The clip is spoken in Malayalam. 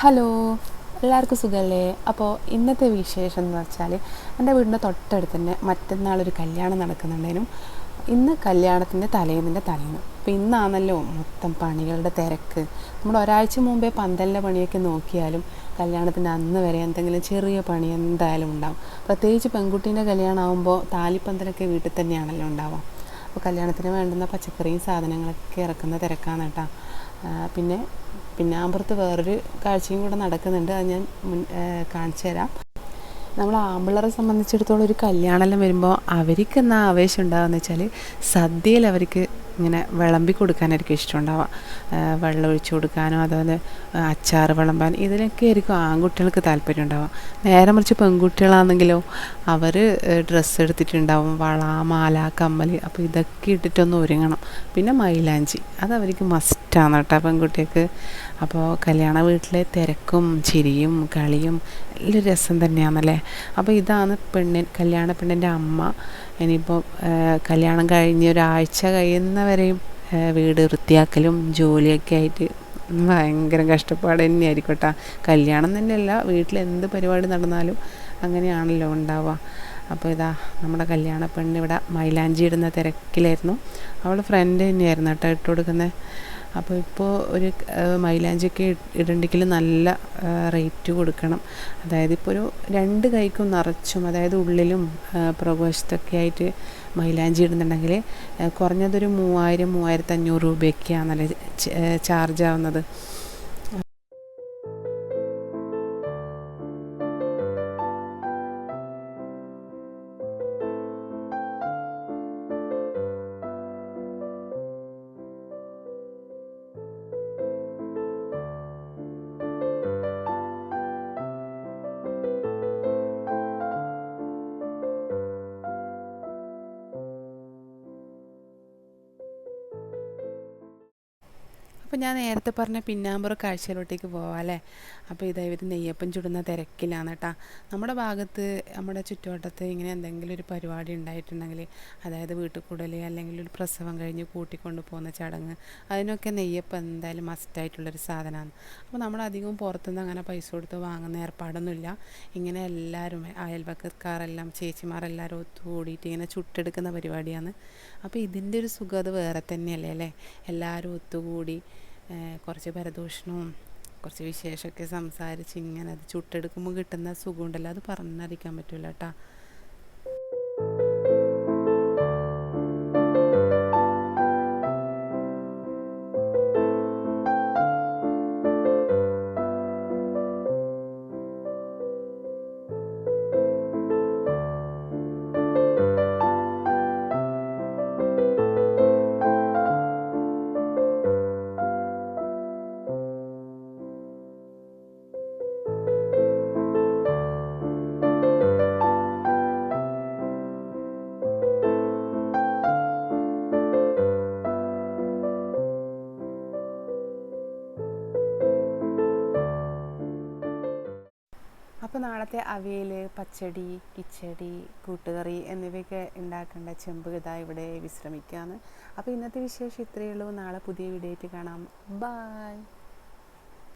ഹലോ എല്ലാവർക്കും സുഖമല്ലേ അപ്പോൾ ഇന്നത്തെ വിശേഷം എന്ന് വെച്ചാൽ എന്റെ വീടിന്റെ തൊട്ടടുത്ത് തന്നെ മറ്റന്നാളൊരു കല്യാണം നടക്കുന്നുണ്ടേനും. ഇന്ന് കല്യാണത്തിന്റെ തലേന്നിന്റെ തലേന്ന്. അപ്പോൾ ഇന്നാണല്ലോ മൊത്തം പണികളുടെ തിരക്ക്. നമ്മൾ ഒരാഴ്ച മുമ്പേ പന്തലിന്റെ പണിയൊക്കെ നോക്കിയാലും കല്യാണത്തിന്റെ അന്ന് വരെ എന്തെങ്കിലും ചെറിയ പണി എന്തായാലും ഉണ്ടാവും. പ്രത്യേകിച്ച് പെൺകുട്ടീന്റെ കല്യാണം ആകുമ്പോൾ താലിപ്പന്തലൊക്കെ വീട്ടിൽ തന്നെയാണല്ലോ ഉണ്ടാവുക. അപ്പോൾ കല്യാണത്തിന് വേണ്ടുന്ന പച്ചക്കറിയും സാധനങ്ങളൊക്കെ ഇറക്കുന്ന തിരക്കാണ് കേട്ടോ. പിന്നെ പിന്നെ അപ്പുറത്ത് വേറൊരു കാഴ്ചയും കൂടെ നടക്കുന്നുണ്ട്. അത് ഞാൻ മുൻ കാണിച്ചു തരാം. നമ്മൾ ആമ്പിള്ളറെ സംബന്ധിച്ചിടത്തോളം ഒരു കല്യാണമെല്ലാം വരുമ്പോൾ അവർക്ക് എന്നാ ആവേശം ഉണ്ടാകുന്ന വെച്ചാൽ സദ്യയിൽ അവർക്ക് ഇങ്ങനെ വിളമ്പി കൊടുക്കാനായിരിക്കും ഇഷ്ടമുണ്ടാവുക. വെള്ളം ഒഴിച്ചു കൊടുക്കാനോ അതുപോലെ അച്ചാർ വിളമ്പാൻ ഇതിലൊക്കെ ആയിരിക്കും ആൺകുട്ടികൾക്ക് താല്പര്യം ഉണ്ടാവുക. നേരെ മറിച്ച് പെൺകുട്ടികളാണെങ്കിലോ അവർ ഡ്രസ്സ് എടുത്തിട്ടുണ്ടാവും വള മാല കമ്മൽ അപ്പോൾ ഇതൊക്കെ ഇട്ടിട്ടൊന്ന് ഒരുങ്ങണം. പിന്നെ മൈലാഞ്ചി അത് അവർക്ക് മസ്റ്റാണ് കേട്ടോ പെൺകുട്ടികൾക്ക്. അപ്പോൾ കല്യാണ വീട്ടിലെ തിരക്കും ചിരിയും കളിയും എല്ലാം രസം തന്നെയാണല്ലേ? അപ്പോൾ ഇതാണ് പെണ്ണിൻ കല്യാണ പെണ്ണിന്റെ അമ്മ. ഇനിയിപ്പോൾ കല്യാണം കഴിഞ്ഞ് ഒരാഴ്ച കഴിയുന്നവരെയും വീട് വൃത്തിയാക്കലും ജോലിയൊക്കെ ആയിട്ട് ഭയങ്കര കഷ്ടപ്പാട് തന്നെയായിരിക്കും കല്യാണം തന്നെയല്ല വീട്ടിൽ എന്ത് പരിപാടി നടന്നാലും അങ്ങനെയാണല്ലോ ഉണ്ടാവുക. അപ്പോൾ ഇതാ നമ്മുടെ കല്യാണ പെണ്ണ് ഇവിടെ മൈലാഞ്ചി ഇടുന്ന തിരക്കിലായിരുന്നു. അവൾ ഫ്രണ്ട് തന്നെയായിരുന്നു കേട്ടോ ഇട്ട് കൊടുക്കുന്നത് അപ്പോൾ ഇപ്പോൾ ഒരു മൈലാഞ്ചിയൊക്കെ ഇടണ്ടെങ്കിൽ നല്ല റേറ്റ് കൊടുക്കണം. അതായത് ഇപ്പോൾ ഒരു രണ്ട് കൈക്കും നിറച്ചും അതായത് ഉള്ളിലും പ്രകോശത്തൊക്കെ ആയിട്ട് മൈലാഞ്ചി ഇടുന്നുണ്ടെങ്കിൽ കുറഞ്ഞതൊരു മൂവായിരം മൂവായിരത്തി അഞ്ഞൂറ് രൂപയൊക്കെയാണല്ലേ ചാർജ് ആവുന്നത്. അപ്പോൾ ഞാൻ നേരത്തെ പറഞ്ഞ പിന്നാമ്പുറ കാഴ്ചയിലോട്ടേക്ക് പോവാം അല്ലേ? അപ്പോൾ ഇതാ നെയ്യപ്പം ചുടുന്ന തിരക്കിലാണ് കേട്ടോ നമ്മുടെ ഭാഗത്ത് നമ്മുടെ ചുറ്റുവട്ടത്ത് ഇങ്ങനെ എന്തെങ്കിലും ഒരു പരിപാടി ഉണ്ടായിട്ടുണ്ടെങ്കിൽ അതായത് വീട്ടിൽ കൂടൽ അല്ലെങ്കിൽ ഒരു പ്രസവം കഴിഞ്ഞ് കൂട്ടിക്കൊണ്ട് പോകുന്ന ചടങ്ങ് അതിനൊക്കെ നെയ്യപ്പം എന്തായാലും മസ്റ്റായിട്ടുള്ളൊരു സാധനമാണ് അപ്പോൾ നമ്മൾ അധികം പുറത്തുനിന്ന് അങ്ങനെ പൈസ കൊടുത്ത് വാങ്ങുന്ന ഏർപ്പാടൊന്നുമില്ല. ഇങ്ങനെ എല്ലാവരും അയൽവക്കക്കാരെല്ലാം ചേച്ചിമാരെല്ലാവരും ഒത്തുകൂടിയിട്ട് ഇങ്ങനെ ചുട്ടെടുക്കുന്ന പരിപാടിയാണ്. അപ്പോൾ ഇതിന്റെ ഒരു സുഖം അത് വേറെ തന്നെയല്ലേ അല്ലേ? എല്ലാവരും ഒത്തുകൂടി കുറച്ച് പരദൂഷണവും കുറച്ച് വിശേഷമൊക്കെ സംസാരിച്ച് ഇങ്ങനെ അത് ചുട്ടെടുക്കുമ്പോൾ കിട്ടുന്ന സുഖമുണ്ടല്ലോ. അത് പറഞ്ഞറിയിക്കാൻ പറ്റില്ല കേട്ടോ. അപ്പോൾ നാളത്തെ അവിയൽ പച്ചടി കിച്ചടി കൂട്ടുകറി എന്നിവയൊക്കെ ഉണ്ടാക്കേണ്ട ചെമ്പ് ഇതാ ഇവിടെ വിശ്രമിക്കുകയാണ് അപ്പോൾ ഇന്നത്തെ വിശേഷം ഇത്രയേ ഉള്ളൂ. നാളെ പുതിയ വീഡിയോ ആയിട്ട് കാണാം. ബായ്